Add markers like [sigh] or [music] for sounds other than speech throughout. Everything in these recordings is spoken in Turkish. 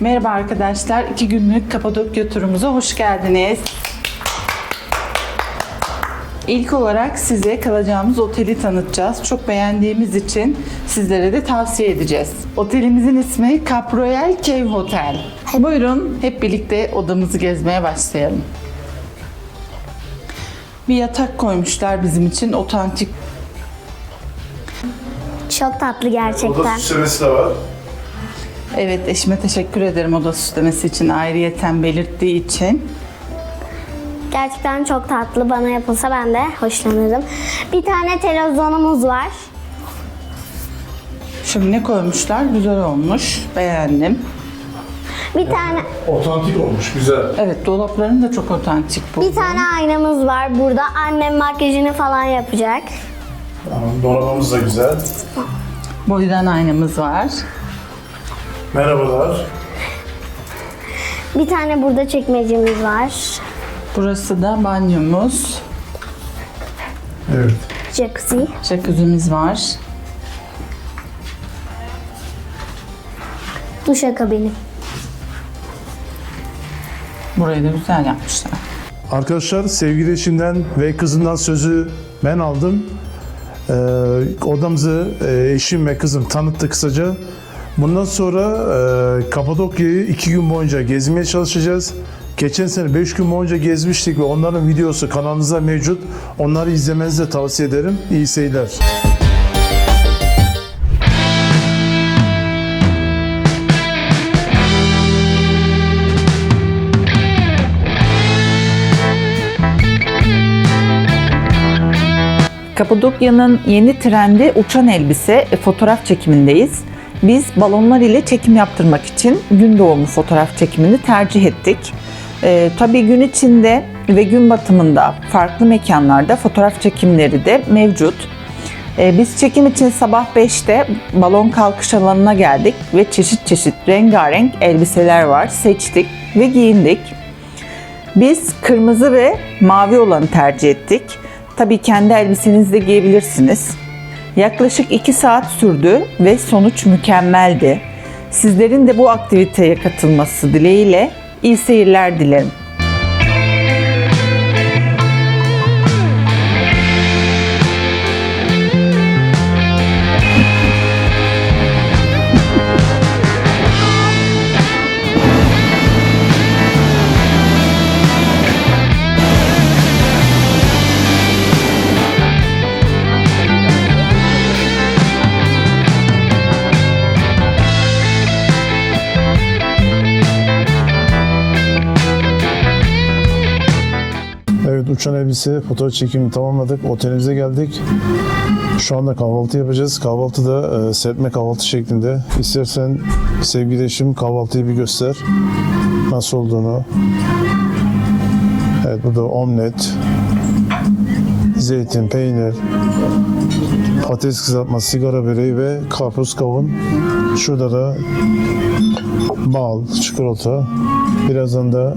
Merhaba arkadaşlar. iki günlük Kapadokya turumuza hoş geldiniz. İlk olarak size kalacağımız oteli tanıtacağız. Çok beğendiğimiz için sizlere de tavsiye edeceğiz. Otelimizin ismi Cap Royal Cave Hotel. Buyurun hep birlikte odamızı gezmeye başlayalım. Bir yatak koymuşlar bizim için otantik. Çok tatlı Oda gerçekten. süslemesi de var. Evet eşime teşekkür ederim oda süslemesi için ayrıyeten belirttiği için. Gerçekten çok tatlı. Bana yapılsa ben de hoşlanırım. Bir tane televizyonumuz var. Şömine koymuşlar. Güzel olmuş. Beğendim. Bir tane Otantik olmuş, güzel. Evet dolapların da çok otantik bu. bir tane aynamız var burada. Annem makyajını falan yapacak. Tamam, dolabımız da güzel. Boydan aynamız var. Merhabalar. Bir tane burada çekmecemiz var. Burası da banyomuz. Evet. Jacuzzi. Jacuzzi'miz var. Duşakabini. Burayı da güzel yapmışlar. Arkadaşlar sevgili eşimden ve kızımdan sözü ben aldım. Ee, odamızı e, eşim ve kızım tanıttı kısaca. Bundan sonra e, Kapadokya'yı iki gün boyunca gezmeye çalışacağız. Geçen sene 5 gün boyunca gezmiştik ve onların videosu kanalımızda mevcut. Onları izlemenizi de tavsiye ederim. İyi seyirler. Kapadokya'nın yeni trendi uçan elbise e, fotoğraf çekimindeyiz. Biz balonlar ile çekim yaptırmak için gün doğumu fotoğraf çekimini tercih ettik. Ee, tabii gün içinde ve gün batımında farklı mekanlarda fotoğraf çekimleri de mevcut. Ee, biz çekim için sabah 5'te balon kalkış alanına geldik ve çeşit çeşit rengarenk elbiseler var. Seçtik ve giyindik. Biz kırmızı ve mavi olanı tercih ettik. Tabii kendi elbisenizi de giyebilirsiniz. Yaklaşık 2 saat sürdü ve sonuç mükemmeldi. Sizlerin de bu aktiviteye katılması dileğiyle iyi seyirler dilerim. Uçan elbise fotoğraf çekimini tamamladık. Otelimize geldik. Şu anda kahvaltı yapacağız. Kahvaltı da e, serpme kahvaltı şeklinde. İstersen sevgili eşim kahvaltıyı bir göster. Nasıl olduğunu. Evet burada omlet, zeytin, peynir, patates kızartması, sigara böreği ve karpuz kavun. Şurada da bal, çikolata. Birazdan da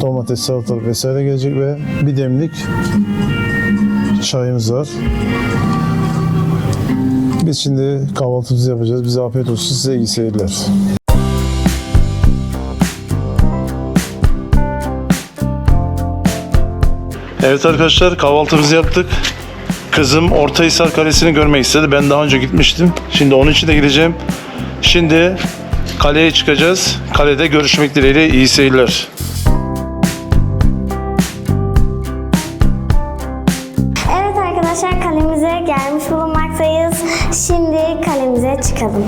domates, salatalık vesaire gelecek ve bir demlik çayımız var. Biz şimdi kahvaltımızı yapacağız. Bize afiyet olsun. Size iyi seyirler. Evet arkadaşlar kahvaltımızı yaptık. Kızım Ortahisar Kalesi'ni görmek istedi. Ben daha önce gitmiştim. Şimdi onun için de gideceğim. Şimdi kaleye çıkacağız. Kalede görüşmek dileğiyle iyi seyirler. Evet arkadaşlar kalemize gelmiş bulunmaktayız. Şimdi kalemize çıkalım.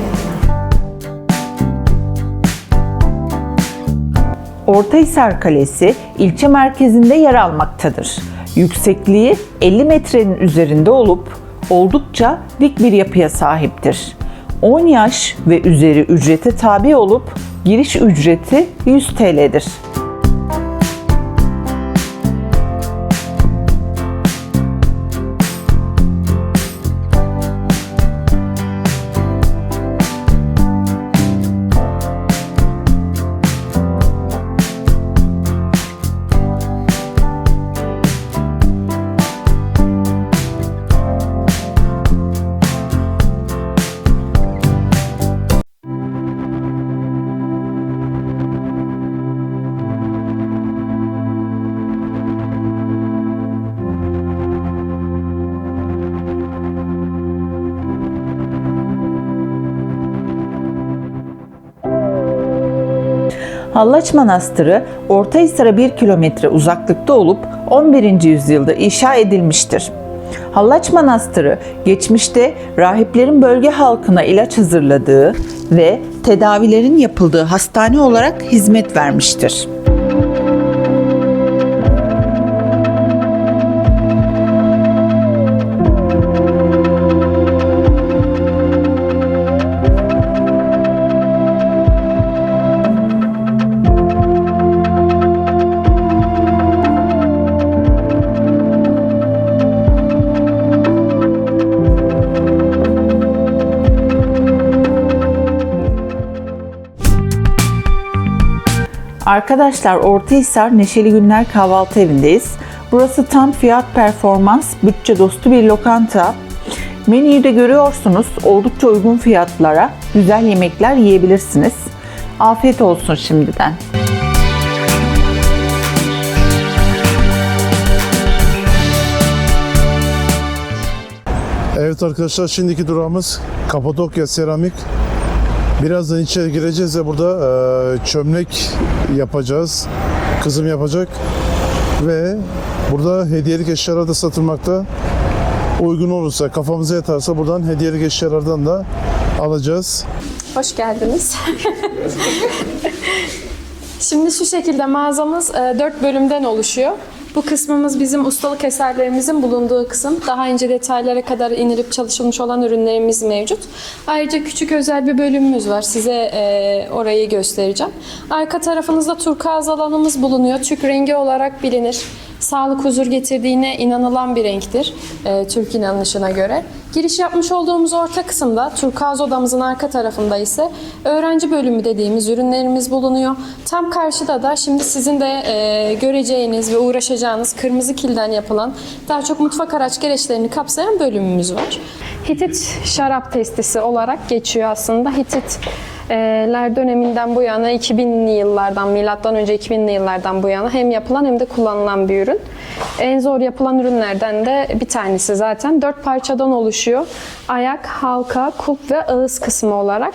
Ortahisar Kalesi ilçe merkezinde yer almaktadır. Yüksekliği 50 metrenin üzerinde olup oldukça dik bir yapıya sahiptir. 10 yaş ve üzeri ücrete tabi olup giriş ücreti 100 TL'dir. Hallaç Manastırı Ortahisar'a 1 kilometre uzaklıkta olup 11. yüzyılda inşa edilmiştir. Hallaç Manastırı geçmişte rahiplerin bölge halkına ilaç hazırladığı ve tedavilerin yapıldığı hastane olarak hizmet vermiştir. Arkadaşlar Ortahisar Neşeli Günler Kahvaltı Evi'ndeyiz. Burası tam fiyat performans, bütçe dostu bir lokanta. Menüyü de görüyorsunuz. Oldukça uygun fiyatlara güzel yemekler yiyebilirsiniz. Afiyet olsun şimdiden. Evet arkadaşlar şimdiki durağımız Kapadokya Seramik. Birazdan içeri gireceğiz ve burada e, çömlek yapacağız. Kızım yapacak. Ve burada hediyelik eşyalar da satılmakta. Uygun olursa, kafamıza yatarsa buradan hediyelik eşyalardan da alacağız. Hoş geldiniz. [laughs] Şimdi şu şekilde mağazamız e, 4 bölümden oluşuyor. Bu kısmımız bizim ustalık eserlerimizin bulunduğu kısım. Daha ince detaylara kadar inilip çalışılmış olan ürünlerimiz mevcut. Ayrıca küçük özel bir bölümümüz var. Size e, orayı göstereceğim. Arka tarafınızda turkuaz alanımız bulunuyor. Türk rengi olarak bilinir. Sağlık huzur getirdiğine inanılan bir renktir e, Türk inanışına göre. Giriş yapmış olduğumuz orta kısımda turkuaz odamızın arka tarafında ise öğrenci bölümü dediğimiz ürünlerimiz bulunuyor. Tam karşıda da şimdi sizin de e, göreceğiniz ve uğraşacağınız kırmızı kilden yapılan daha çok mutfak araç gereçlerini kapsayan bölümümüz var. Hitit şarap testisi olarak geçiyor aslında. Hitit ler döneminden bu yana 2000'li yıllardan milattan önce 2000'li yıllardan bu yana hem yapılan hem de kullanılan bir ürün. En zor yapılan ürünlerden de bir tanesi zaten. Dört parçadan oluşuyor. Ayak, halka, kulp ve ağız kısmı olarak.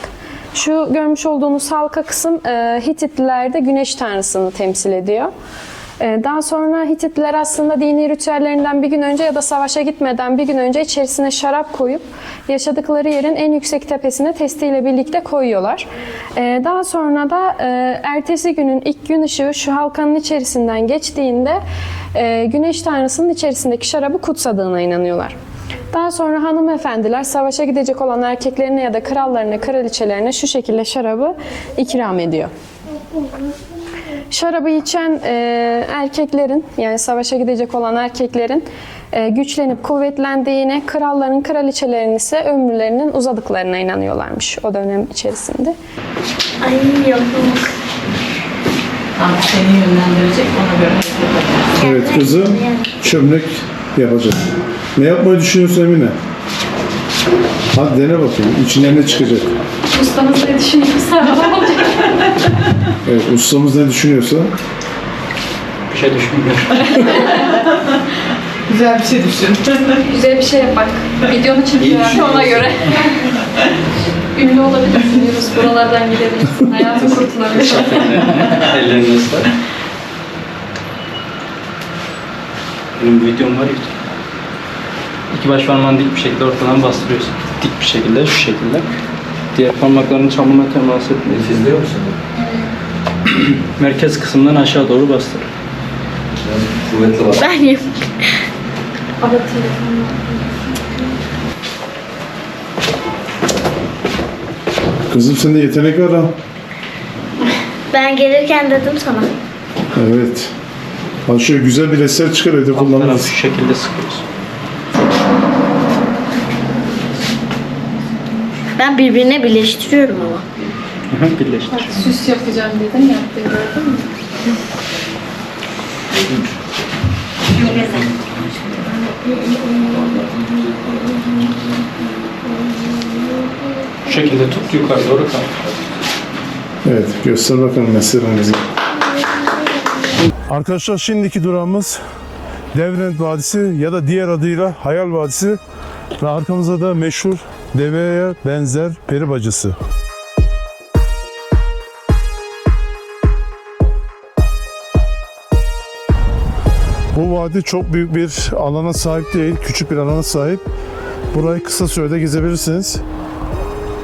Şu görmüş olduğunuz halka kısım Hititlilerde güneş tanrısını temsil ediyor. Ee, Daha sonra Hititliler aslında dini ritüellerinden bir gün önce ya da savaşa gitmeden bir gün önce içerisine şarap koyup yaşadıkları yerin en yüksek tepesine testiyle birlikte koyuyorlar. Ee, Daha sonra da e, ertesi günün ilk gün ışığı şu halkanın içerisinden geçtiğinde e, güneş tanrısının içerisindeki şarabı kutsadığına inanıyorlar. Daha sonra hanımefendiler savaşa gidecek olan erkeklerine ya da krallarına, kraliçelerine şu şekilde şarabı ikram ediyor. Şarabı içen e, erkeklerin yani savaşa gidecek olan erkeklerin e, güçlenip kuvvetlendiğine, kralların, kraliçelerin ise ömürlerinin uzadıklarına inanıyorlarmış o dönem içerisinde. Ay yok. Seni yönlendirecek ona göre Evet kızım çömlek yapacak. Ne yapmayı düşünüyorsun Emine? Hadi dene bakayım. İçinden ne çıkacak? Ustamız ne düşünüyorsa [laughs] Evet ustamız ne düşünüyorsa Bir şey düşünmüyorum. [laughs] Güzel bir şey düşün. [laughs] Güzel bir şey yap bak. Videonu çekiyor ona göre. [laughs] Ünlü olabilirsin diyoruz. Buralardan gidebilirsin. Hayatın kurtulabilir. Ellerine sağlık. Benim bir videom var ya. İki baş parmağını dik bir şekilde ortadan bastırıyorsun. Dik bir şekilde, şu şekilde. Diğer parmaklarını çamuruna temas etmiyor. Sizde yok [clears throat] Merkez kısımdan aşağı doğru bastır. Ben yap. Kızım sende yetenek var ha. Ben gelirken dedim sana. Evet. Hadi şöyle güzel bir eser çıkar evde Alt tarafı kullanırız. şu şekilde sıkıyorsun. Ben birbirine birleştiriyorum ama. Birleştir. Süs yapacağım dedin yaptın gördün mü? Şu şekilde tut yukarı doğru kalk. Evet göster bakalım meselemizi. Arkadaşlar şimdiki durağımız Devrent Vadisi ya da diğer adıyla Hayal Vadisi ve arkamızda da meşhur deveye benzer peri bacısı. Bu vadi çok büyük bir alana sahip değil, küçük bir alana sahip. Burayı kısa sürede gezebilirsiniz.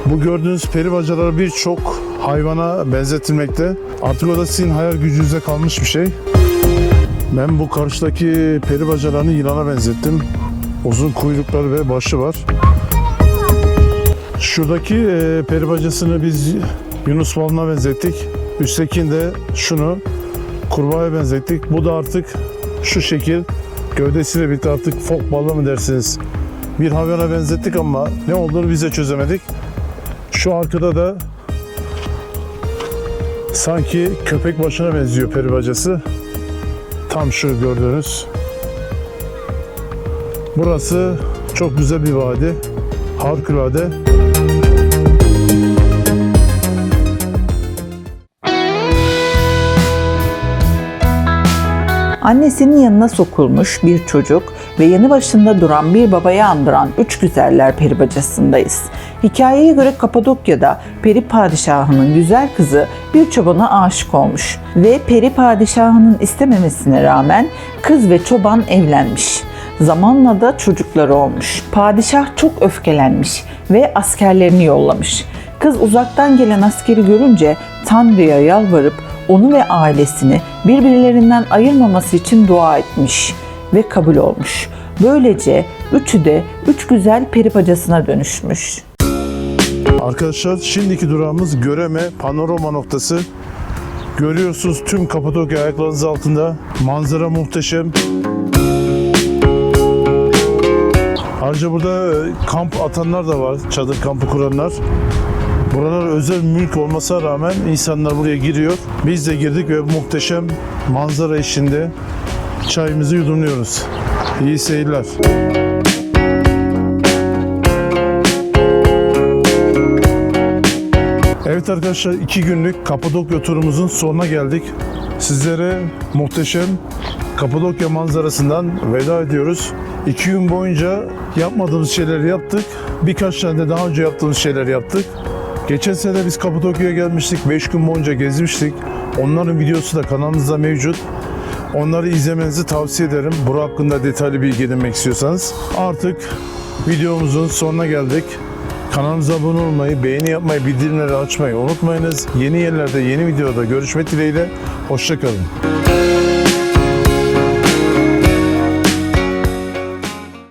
Bu gördüğünüz peri bacaları birçok hayvana benzetilmekte. Artık o da sizin hayal gücünüze kalmış bir şey. Ben bu karşıdaki peri bacalarını yılana benzettim. Uzun kuyrukları ve başı var. Şuradaki e, peri bacasını biz Yunus balına benzettik. Üsttekini de şunu kurbağaya benzettik. Bu da artık şu şekil gövdesiyle birlikte artık fok balığı mı dersiniz? Bir hayvana benzettik ama ne olduğunu biz de çözemedik. Şu arkada da sanki köpek başına benziyor peri bacası. Tam şu gördüğünüz. Burası çok güzel bir vadi. Harikulade. Annesinin yanına sokulmuş bir çocuk ve yanı başında duran bir babayı andıran üç güzeller peri bacasındayız. Hikayeye göre Kapadokya'da peri padişahının güzel kızı bir çobana aşık olmuş ve peri padişahının istememesine rağmen kız ve çoban evlenmiş. Zamanla da çocukları olmuş. Padişah çok öfkelenmiş ve askerlerini yollamış. Kız uzaktan gelen askeri görünce Tanrı'ya yalvarıp onu ve ailesini birbirlerinden ayırmaması için dua etmiş ve kabul olmuş. Böylece üçü de üç güzel peri bacasına dönüşmüş. Arkadaşlar şimdiki durağımız Göreme Panorama noktası. Görüyorsunuz tüm Kapadokya ayaklarınız altında. Manzara muhteşem. Ayrıca burada e, kamp atanlar da var. Çadır kampı kuranlar. Buralar özel mülk olmasına rağmen insanlar buraya giriyor. Biz de girdik ve muhteşem manzara eşliğinde çayımızı yudumluyoruz. İyi seyirler. Evet arkadaşlar iki günlük Kapadokya turumuzun sonuna geldik. Sizlere muhteşem Kapadokya manzarasından veda ediyoruz. İki gün boyunca yapmadığımız şeyleri yaptık. Birkaç tane de daha önce yaptığımız şeyler yaptık. Geçen sene biz Kapadokya'ya gelmiştik. 5 gün boyunca gezmiştik. Onların videosu da kanalımızda mevcut. Onları izlemenizi tavsiye ederim. Bura hakkında detaylı bilgi edinmek istiyorsanız. Artık videomuzun sonuna geldik. Kanalımıza abone olmayı, beğeni yapmayı, bildirimleri açmayı unutmayınız. Yeni yerlerde, yeni videoda görüşmek dileğiyle. Hoşçakalın.